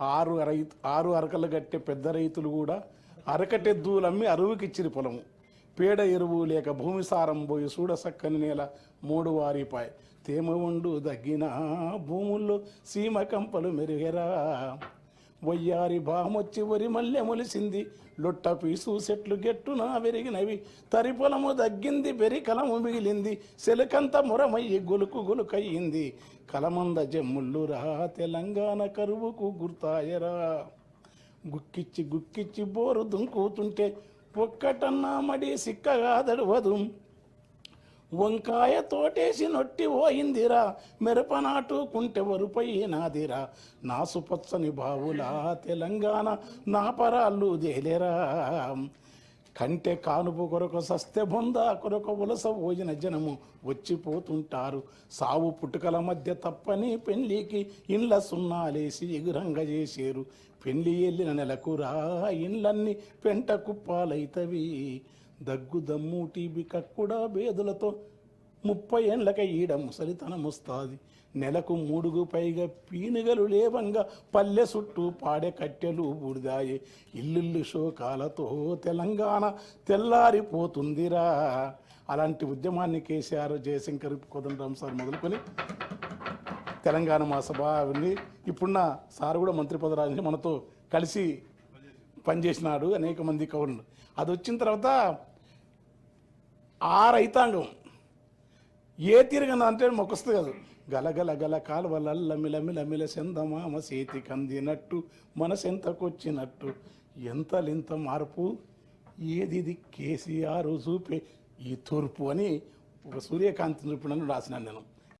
ఆరు రైతు ఆరు అరకలు కట్టే పెద్ద రైతులు కూడా అరకటెద్దులమ్మి అరువుకిచ్చిన పొలము. పేడ ఎరువు లేక భూమి సారం పోయి చూడ సక్కని నేల మూడు వారిపాయ్. తేమ ఉండు దగ్గిన భూముల్లో సీమ కంపలు మెరుగెరా. వయ్యారి బామొచ్చి వరి మల్లె మొలిసింది. లొట్ట పీసు చెట్లు గెట్టున వెరిగినవి. తరి పొలము దగ్గింది బెరి కలము మిగిలింది. సెలకంత మురమయ్యి గొలుకు గొలుకయ్యింది. కలమంద జమ్ముళ్ళురా తెలంగాణ కరువుకు గుర్తాయరా. గుక్కిచ్చి గుక్కిచ్చి బోరు దుంకుతుంటే ఒక్కటన్నా మడి సిక్కగా దడవదు. వంకాయ తోటేసి నొట్టి పోయిందిరా మిరప నాటుకుంటెవరు వరుపై నాదిరా నాసుపచ్చని బావులా తెలంగాణ నా పరాళ్ళు దేలేరా కంటే కానుపు కొరకు సస్తె బొంద కొరకు ఉలస పోయిన జనము వచ్చిపోతుంటారు. సావు పుట్టుకల మధ్య తప్పని పెళ్ళికి ఇండ్ల సున్నాలేసి ఎగురంగ చేసేరు. పెళ్ళి వెళ్ళిన నెలకు రా ఇండ్లన్నీ పెంట కుప్పాలైతవి దగ్గు దమ్ము టీబీ కక్కుడా బేదులతో ముప్పై ఏండ్లక ఈడ ముసలితనముస్తాది నెలకు మూడుగు పైగా పీనుగలు లేవంగా పల్లె చుట్టూ పాడే కట్టెలు బూడిదాయే. ఇల్లుల్లు శోకాలతో తెలంగాణ తెల్లారిపోతుందిరా. అలాంటి ఉద్యమాన్ని కేసీఆర్ జయశంకర్ కోదండరామ్ సార్ మొదలుకొని తెలంగాణ మా సభ ఉంది. ఇప్పుడున్న సార్ కూడా మంత్రి పదరాజుని మనతో కలిసి పనిచేసినాడు అనేక మంది కవులు అది వచ్చిన తర్వాత ఆ రైతాంగం ఏ తిరగన అంటే మొక్కస్తుంది కాదు. గలగల గల కాలువలల్ల మిలమిల మిల సెందమామ చేతి కందినట్టు మనసెంతకొచ్చినట్టు. ఎంతలింత మార్పు? ఏది ఇది? కేసీఆర్ చూపే ఈ తూర్పు అని ఒక సూర్యకాంతి చూపినని రాసినాను నేను.